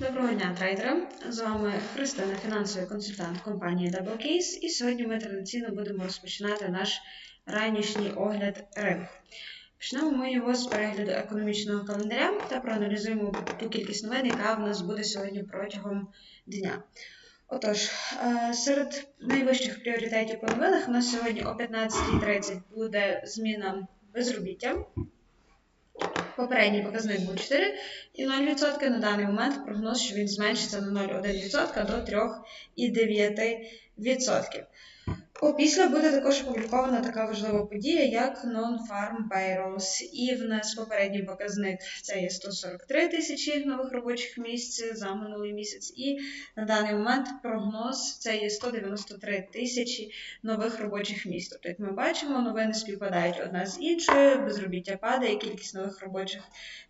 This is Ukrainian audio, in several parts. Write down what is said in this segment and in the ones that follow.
Доброго дня, трейдери! З вами Христина, фінансовий консультант компанії DoubleCase, і сьогодні ми традиційно будемо розпочинати наш ранішній огляд ринку. Почнемо ми його з перегляду економічного календаря та проаналізуємо ту кількість новин, яка в нас буде сьогодні протягом дня. Отож, е, серед найвищих пріоритетів по новинах у нас сьогодні о 15.30 буде зміна безробіття. Попередній показник був 4,0%. На даний момент прогноз, що він зменшиться на 0,1% до 3,9%. Опісля буде також опублікована така важлива подія, як Non-Farm Payrolls. І в нас попередній показник це є 143 тисячі нових робочих місць за минулий місяць. І на даний момент прогноз це є 193 тисячі нових робочих місць. Тобто, як ми бачимо, новини співпадають одна з іншою, безробіття падає, кількість нових робочих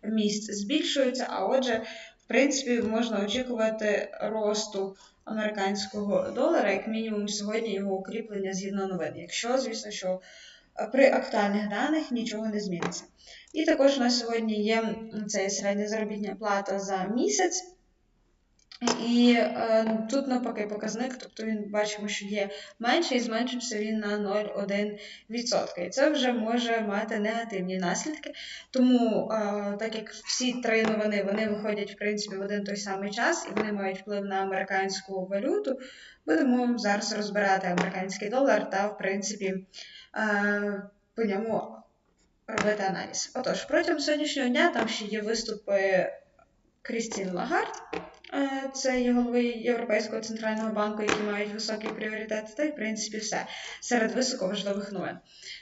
місць збільшується. А отже, в принципі, можна очікувати росту американського долара, як мінімум, сьогодні його укріплення згідно новин. Якщо, звісно, що е, при актуальних даних нічого не зміниться. І також у нас сьогодні є це середня заробітня плата за місяць. І е, тут навпаки показник, тобто він бачимо, що є менший, і зменшився він на 0,1%. І це вже може мати негативні наслідки. Тому, е, так як всі три новини вони виходять в принципі в один той самий час і вони мають вплив на американську валюту, будемо зараз розбирати американський долар та, в принципі, е, по ньому робити аналіз. Отож, протягом сьогоднішнього дня там ще є виступи Крістін Лагард. Е, це є голови Європейського центрального банку, які мають високий пріоритет, та й в принципі все серед високоважливих новин.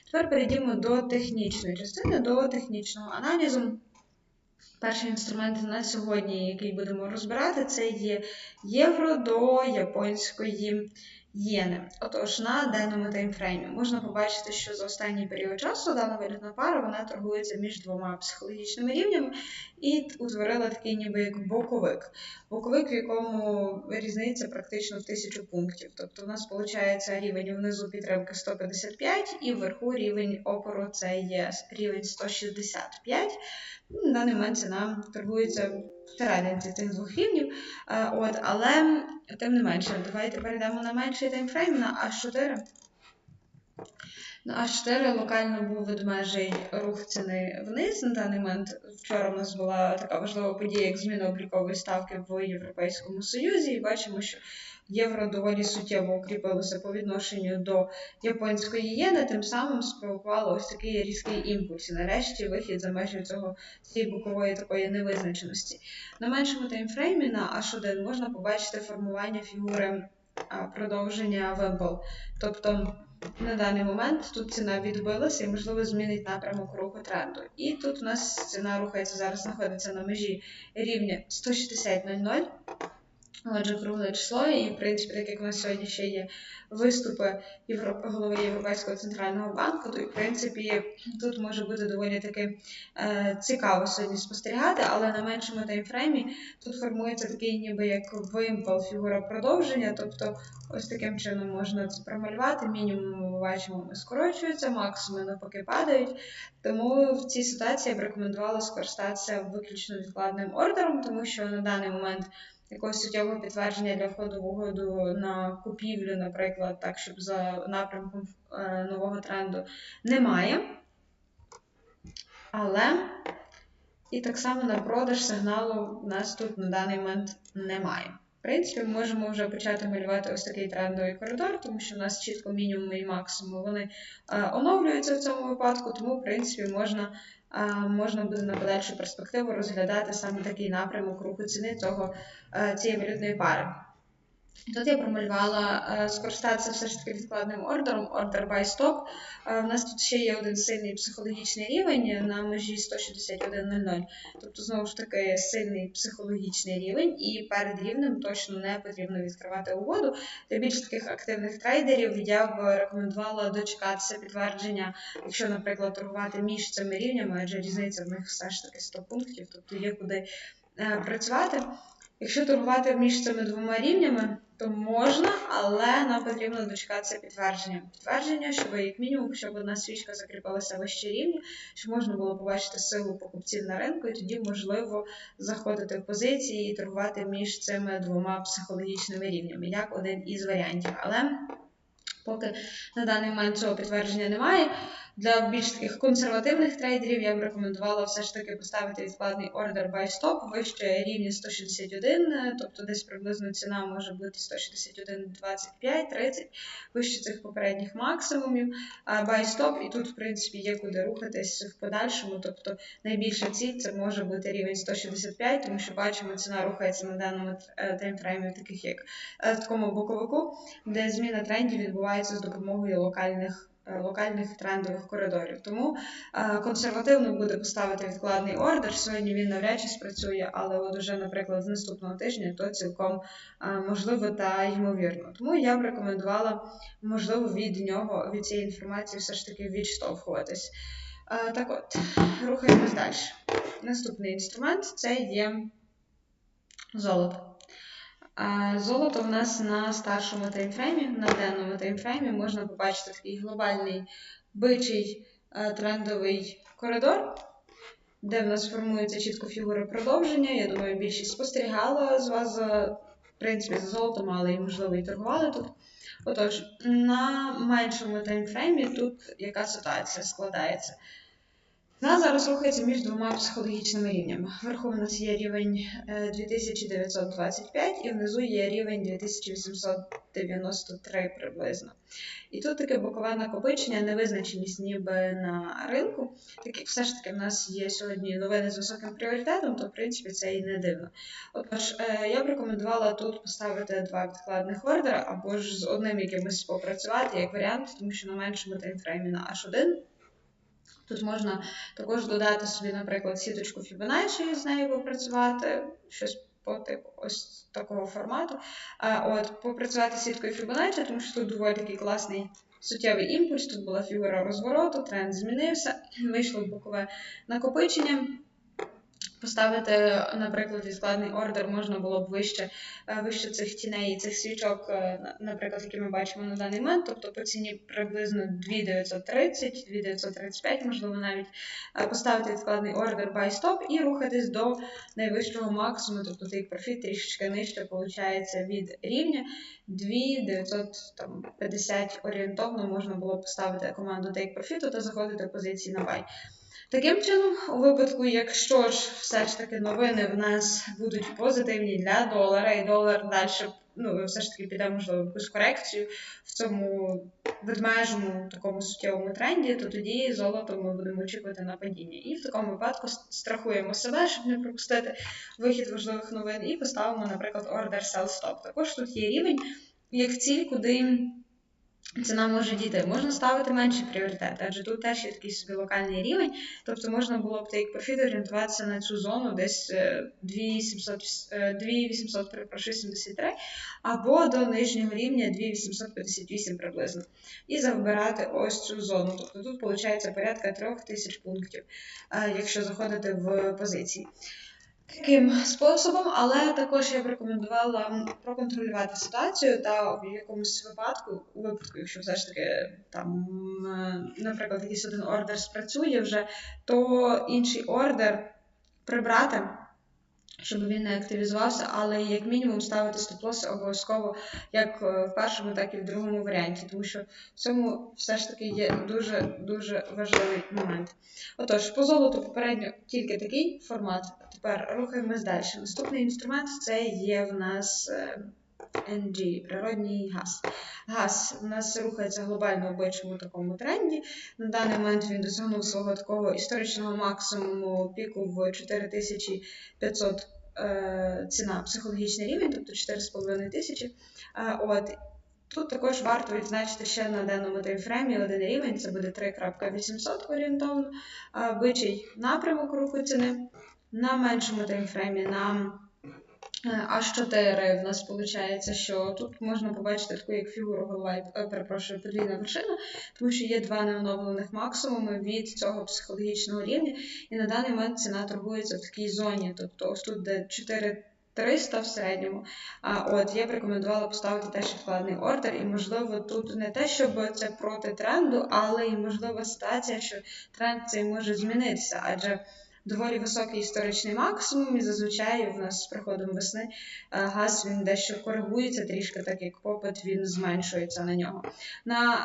Тепер перейдімо до технічної частини, до технічного аналізу. Перший інструмент на сьогодні, який будемо розбирати, це є євро до японської єни. Отож, на даному таймфреймі можна побачити, що за останній період часу дана валютна пара вона торгується між двома психологічними рівнями і утворила такий ніби як боковик. Боковик, в якому різниця практично в тисячу пунктів. Тобто, у нас виходить рівень внизу підтримки 155 і вверху рівень опору це є рівень 165. На даний момент ціна торгується всерединці цих двох рівнів. От, Але, тим не менше, давайте перейдемо на менший таймфрейм на H4. На H4 локально був ведмежий рух ціни вниз. На даний момент вчора в нас була така важлива подія, як зміна облікової ставки в Європейському Союзі, і бачимо, що євро доволі суттєво укріпилося по відношенню до японської єни, тим самим спровокувало ось такий різкий імпульс. І нарешті вихід за межі цього цієї бокової такої невизначеності. На меншому таймфреймі на H1 можна побачити формування фігури продовження Вембл. Тобто на даний момент тут ціна відбилася і, можливо, змінить напрямок руху тренду. І тут у нас ціна рухається зараз, знаходиться на межі рівня 160.00. Отже, кругле число, і, в принципі, так як у нас сьогодні ще є виступи Європи, голови Європейського центрального банку, то, в принципі, тут може бути доволі таки е, цікаво сьогодні спостерігати, але на меншому таймфреймі тут формується такий ніби як вимпел фігура продовження, тобто ось таким чином можна це промалювати. Мінімум ми бачимо, вони скорочуються, максимум навпаки падають. Тому в цій ситуації я б рекомендувала скористатися виключно відкладним ордером, тому що на даний момент якогось суттєвого підтвердження для входу в угоду на купівлю, наприклад, так, щоб за напрямком е, нового тренду немає. Але і так само на продаж сигналу в нас тут на даний момент немає. В принципі, ми можемо вже почати малювати ось такий трендовий коридор, тому що в нас чітко мінімум і максимум вони е, оновлюються в цьому випадку, тому, в принципі, можна можна буде на подальшу перспективу розглядати саме такий напрямок руху ціни цього, е, цієї валютної пари. Тут я промалювала е, скористатися все ж таки відкладним ордером, ордер buy stop. У нас тут ще є один сильний психологічний рівень на межі 161.00. Тобто, знову ж таки, сильний психологічний рівень, і перед рівнем точно не потрібно відкривати угоду. Для більш таких активних трейдерів я б рекомендувала дочекатися підтвердження, якщо, наприклад, торгувати між цими рівнями, адже різниця в них все ж таки 100 пунктів, тобто є куди е, працювати. Якщо торгувати між цими двома рівнями, то можна, але нам потрібно дочекатися підтвердження. Підтвердження, щоб як мінімум, щоб одна свічка закріпилася вище рівня, щоб можна було побачити силу покупців на ринку, і тоді можливо заходити в позиції і торгувати між цими двома психологічними рівнями, як один із варіантів. Але поки на даний момент цього підтвердження немає. Для більш таких консервативних трейдерів я б рекомендувала все ж таки поставити відкладний ордер buy stop вище рівня 161, тобто десь приблизно ціна може бути 161,25-30, вище цих попередніх максимумів. А buy stop, і тут, в принципі, є куди рухатись в подальшому. Тобто найбільша ціль це може бути рівень 165, тому що бачимо, ціна рухається на даному е, таймфреймі, таких як е, такому боковику, де зміна трендів відбувається з допомогою локальних. Е, локальних трендових коридорів. Тому е, консервативно буде поставити відкладний ордер. Сьогодні він навряд чи спрацює, але от уже, наприклад, з наступного тижня то цілком е, можливо та ймовірно. Тому я б рекомендувала, можливо, від нього, від цієї інформації все ж таки відштовхуватись. Так от, рухаємось далі. Наступний інструмент це є золото. Золото в нас на старшому таймфреймі, на денному таймфреймі можна побачити такий глобальний бичий е, трендовий коридор, де в нас формується чітко фігура продовження. Я думаю, більшість спостерігала з вас, в принципі, за золотом, але і, можливо, і торгували тут. Отож, на меншому таймфреймі тут яка ситуація складається? Вона зараз рухається між двома психологічними рівнями. Вверху у нас є рівень 2925 е, і внизу є рівень 2893 приблизно. І тут таке бокове накопичення, невизначеність ніби на ринку. Так як все ж таки в нас є сьогодні новини з високим пріоритетом, то в принципі це і не дивно. Отож, е, я б рекомендувала тут поставити два відкладних ордера або ж з одним якимось попрацювати як варіант, тому що на меншому таймфреймі на H1. Тут можна також додати собі, наприклад, сіточку Fibonacci і з нею попрацювати, щось по типу ось такого формату. А, от, Попрацювати сіткою Fibonacci, тому що тут доволі такий класний суттєвий імпульс, тут була фігура розвороту, тренд змінився, вийшло бокове накопичення. Поставити, наприклад, відкладний ордер можна було б вище е, вище цих тіней і цих свічок, е, наприклад, які ми бачимо на даний момент, тобто по ціні приблизно 2930, 2935, можливо, навіть е, поставити відкладний ордер buy stop і рухатись до найвищого максимуму, тобто take profit трішечки нижче, виходить, від рівня. 2950 орієнтовно можна було поставити команду take profit та заходити позиції на buy. Таким чином, у випадку, якщо ж все ж таки новини в нас будуть позитивні для долара, і долар далі ну, все ж таки піде, можливо, якусь корекцію в цьому ведмежому такому суттєвому тренді, то тоді золото ми будемо очікувати на падіння. І в такому випадку страхуємо себе, щоб не пропустити вихід важливих новин, і поставимо, наприклад, ордер sell stop. Також тут є рівень як ціль, куди. Ціна може дійти. Можна ставити менші пріоритети, адже тут теж є такий собі локальний рівень, тобто можна було б take profit орієнтуватися на цю зону десь 2800, 73 е, або до нижнього рівня 2858 приблизно. І забирати ось цю зону. Тобто тут виходить порядка 3000 пунктів, е, якщо заходити в позиції таким способом, але також я б рекомендувала проконтролювати ситуацію та в якомусь випадку, у випадку, якщо все ж таки там, е, наприклад, якийсь один ордер спрацює вже, то інший ордер прибрати щоб він не активізувався, але як мінімум ставити стоп-лоси обов'язково як е, в першому, так і в другому варіанті, тому що в цьому все ж таки є дуже-дуже важливий момент. Отож, по золоту попередньо тільки такий формат. Тепер рухаємось далі. Наступний інструмент це є в нас. Е, NG, природній газ. Газ у нас рухається глобально в бичому такому тренді. На даний момент він досягнув свого такого історичного максимуму піку в 4500 е, ціна психологічний рівень, тобто 4,5 тисячі. Е, от. Тут також варто відзначити ще на денному таймфреймі один рівень, це буде 3.800 орієнтовно, бичий напрямок руху ціни. На меншому таймфреймі на H4 в нас виходить, що тут можна побачити таку як фігуру голова, е, перепрошую, подвійна вершина, тому що є два неоновлених максимуми від цього психологічного рівня, і на даний момент ціна торгується в такій зоні. Тобто ось тут, де 4 300 в середньому. А от я б рекомендувала поставити теж відкладний ордер, і, можливо, тут не те, щоб це проти тренду, але і можлива ситуація, що тренд цей може змінитися, адже доволі високий історичний максимум, і зазвичай в нас з приходом весни е, газ він дещо коригується трішки, так як попит він зменшується на нього. На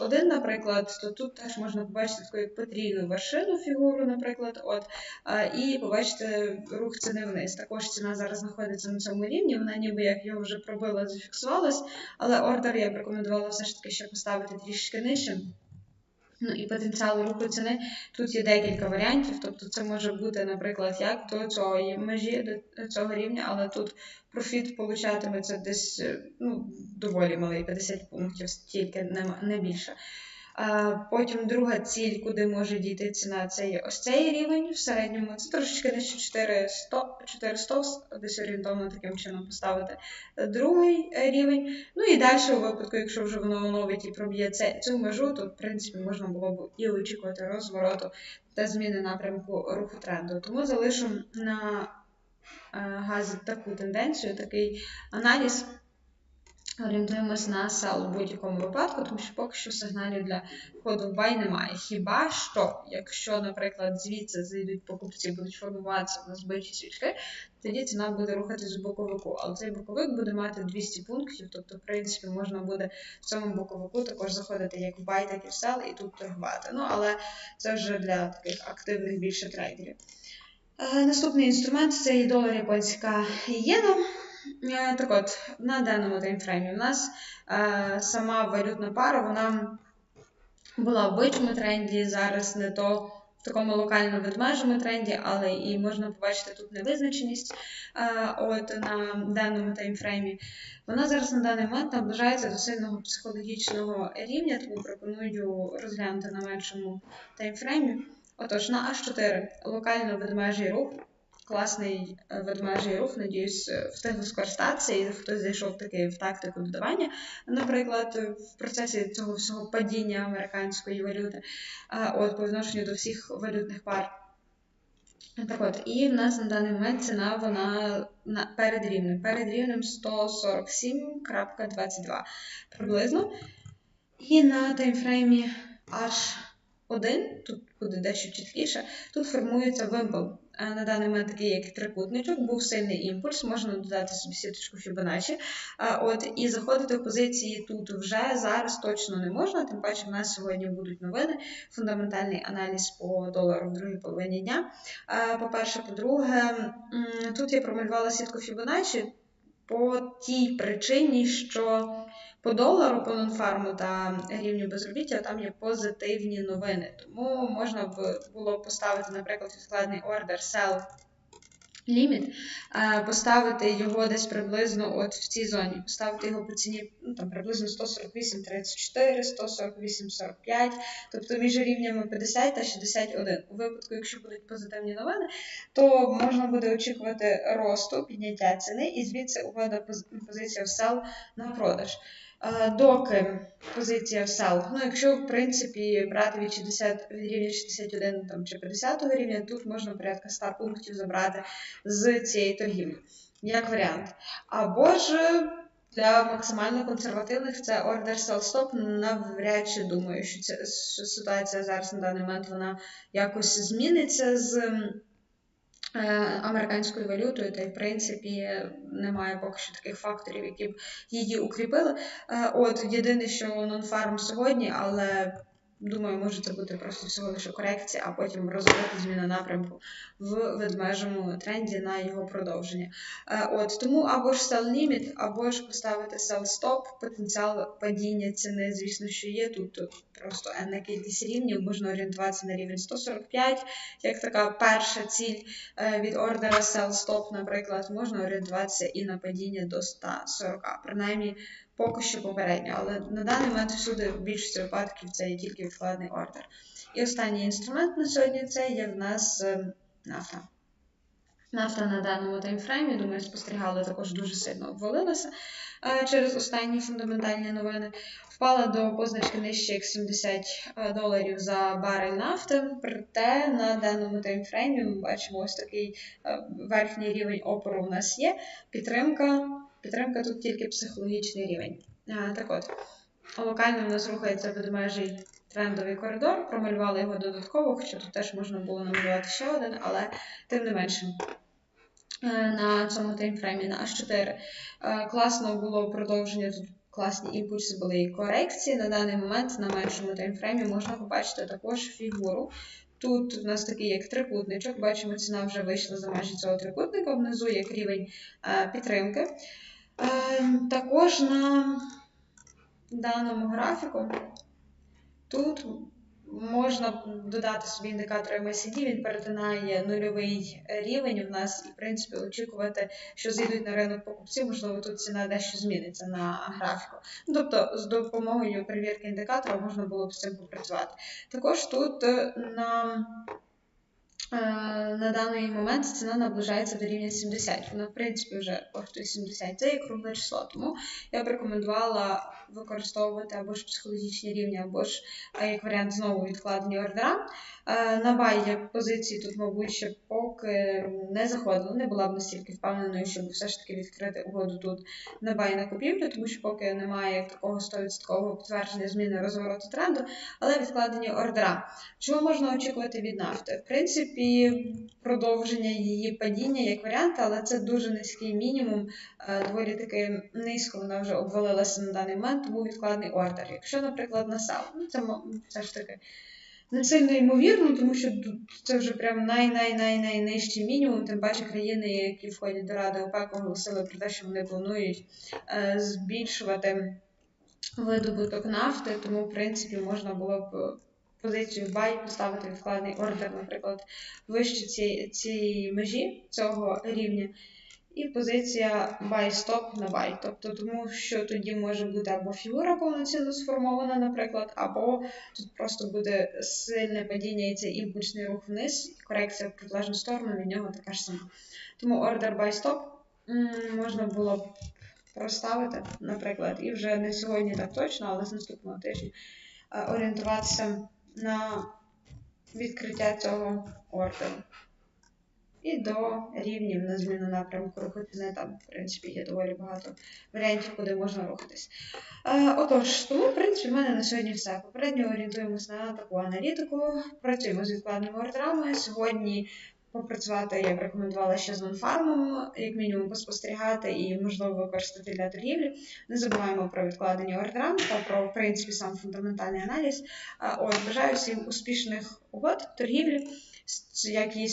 H1, е, наприклад, то тут теж можна побачити таку потрійну вершину фігуру, наприклад, от, е, і побачити рух ціни вниз. Також ціна зараз знаходиться на цьому рівні, вона ніби як його вже пробила, зафіксувалась, але ордер я б рекомендувала все ж таки ще поставити трішки нижче. Ну і потенціал руху ціни. Тут є декілька варіантів. Тобто це може бути, наприклад, як до цієї межі, до цього рівня, але тут профіт получатиметься десь ну, доволі малий, 50 пунктів, стільки не, більше. Потім друга ціль, куди може дійти ціна, це є ось цей рівень в середньому. Це трошечки нижче 400, 400 десь орієнтовно таким чином поставити другий рівень. Ну і далі, у випадку, якщо вже воно оновить і проб'є цю межу, то в принципі можна було б і очікувати розвороту та зміни напрямку руху тренду. Тому залишу на газі таку тенденцію, такий аналіз. Орієнтуємось на сел у будь-якому випадку, тому що поки що сигналів для входу в бай немає. Хіба що, якщо, наприклад, звідси зайдуть покупці, будуть формуватися на збиті свічки, тоді ціна буде рухатись в боковику. Але цей боковик буде мати 200 пунктів, тобто, в принципі, можна буде в цьому боковику також заходити як в бай, так і в сел, і тут торгувати. Ну, але це вже для таких активних більше трейдерів. Е, наступний інструмент це і долар японська єна. Е, так от, на даному таймфреймі у нас е, сама валютна пара вона була в бичому тренді, зараз не то в такому локально ведмежому тренді, але і можна побачити тут невизначеність е, от на даному таймфреймі. Вона зараз на даний момент наближається до сильного психологічного рівня, тому пропоную розглянути на меншому таймфреймі. Отож, на H4 локально ведмежий рух класний е, ведмежий рух, надіюсь, е, встигли скористатися, і хтось зайшов таки в тактику додавання, наприклад, в процесі цього всього падіння американської валюти, от по відношенню до всіх валютних пар. Так от, і в нас на даний момент ціна вона на, перед рівнем. Перед рівнем 147.22 приблизно. І на таймфреймі H1, тут буде дещо чіткіше, тут формується вимпел на даний момент такий як трикутничок, був сильний імпульс, можна додати собі сіточку Fibonacci. От, І заходити в позиції тут вже зараз точно не можна, тим паче в нас сьогодні будуть новини, фундаментальний аналіз по долару в другій половині дня. По-перше, по-друге, тут я промалювала сітку Fibonacci по тій причині, що по долару, по нонфарму та рівню безробіття там є позитивні новини. Тому можна б було поставити, наприклад, відкладний ордер sell ліміт, поставити його десь приблизно от в цій зоні, поставити його по ціні ну, там, приблизно 148,34, 148,45, тобто між рівнями 50 та 61. У випадку, якщо будуть позитивні новини, то можна буде очікувати росту, підняття ціни і звідси угода позиція в сел на продаж. Доки позиція в сел. Ну, якщо, в принципі, брати від 60 від рівня 61 там, чи 50 рівня, тут можна порядка 100 пунктів забрати з цієї торгівлі, як варіант. Або ж для максимально консервативних це ордер stop. Навряд чи думаю, що ця ситуація зараз на даний момент вона якось зміниться з. Е, американською валютою, та й в принципі немає поки що таких факторів, які б її укріпили. Е, от єдине, що нонфарм сьогодні, але Думаю, може це бути просто всього лише корекція, а потім розвивати зміна напрямку в ведмежому тренді на його продовження. Е, от Тому або ж sell limit, або ж поставити sell stop, потенціал падіння ціни, звісно, що є. Тут тут просто енна кількість рівнів, можна орієнтуватися на рівень 145, як така перша ціль е, від ордера sell stop, наприклад, можна орієнтуватися і на падіння до 140. Принаймні, поки що попередньо, але на даний момент всюди в більшості випадків це є тільки відкладний ордер. І останній інструмент на сьогодні це є в нас ем, нафта. Нафта на даному таймфреймі, думаю, спостерігали, також дуже сильно обвалилася е, через останні фундаментальні новини. Впала до позначки нижче як 70 е, доларів за барель нафти. Проте на даному таймфреймі ми бачимо ось такий е, верхній рівень опору у нас є. Підтримка, підтримка тут тільки психологічний рівень. Так от, локально в нас рухається ведмежий трендовий коридор, промалювали його додатково, хоча тут теж можна було намалювати ще один, але тим не менше. Е, На цьому таймфреймі на H4 Е, класно було продовження тут. Класні імпульси були і корекції. На даний момент на меншому таймфреймі можна побачити також фігуру. Тут у нас такий як трикутничок. Бачимо, ціна вже вийшла за межі цього трикутника, внизу як рівень е, підтримки. Е, Також на даному графіку тут можна додати собі індикатор MACD, він перетинає нульовий рівень у нас, і в принципі очікувати, що зійдуть на ринок покупці, можливо, тут ціна дещо зміниться на графіку. Ну, Тобто, з допомогою перевірки індикатора можна було б з цим попрацювати. Також тут е, на на даний момент ціна наближається до рівня 70. Вона, в принципі, вже коштує 70. Це є кругле число. Тому я б рекомендувала використовувати або ж психологічні рівні, або ж як варіант знову відкладені ордера. Е, На бай позиції тут, мабуть, ще поки не заходила, не була б настільки впевненою, щоб все ж таки відкрити угоду тут на бай на купівлю, тому що поки немає такого 100% підтвердження зміни розвороту тренду, але відкладені ордера. Чого можна очікувати від нафти? В принципі, продовження її падіння як варіант, але це дуже низький мінімум, е, доволі таки низько вона вже обвалилася на даний момент, тому відкладний ордер. Якщо, наприклад, на САУ, ну це все ж таки не сильно ймовірно, тому що це вже прям най-най-най-найнижчий мінімум. Тим паче країни, які входять до Ради ОПЕК, оголосили про те, що вони планують е, збільшувати видобуток нафти, тому, в принципі, можна було б позицію buy поставити відкладний ордер, наприклад, вище цієї, цієї межі цього рівня. І позиція buy stop на buy. Тобто, тому що тоді може бути або фігура повноцінно сформована, наприклад, або тут просто буде сильне падіння і цей імпульсний рух вниз, і корекція в протилежну сторону від нього така ж сама. Тому ордер buy stop можна було б проставити, наприклад, і вже не сьогодні так точно, але з наступного тижня е, орієнтуватися на відкриття цього ордеру. І до рівнів на зміну напрямку ціни. Там, в принципі, є доволі багато варіантів, куди можна рухатись. Е, отож, тому, в принципі, в мене на сьогодні все. Попередньо орієнтуємося на таку аналітику. Працюємо з відкладними ордерами. Сьогодні попрацювати я б рекомендувала ще з нонфармом, як мінімум поспостерігати і, можливо, використати для торгівлі. Не забуваємо про відкладення ордерам та про, в принципі, сам фундаментальний аналіз. От, бажаю всім успішних угод, торгівлі, як і.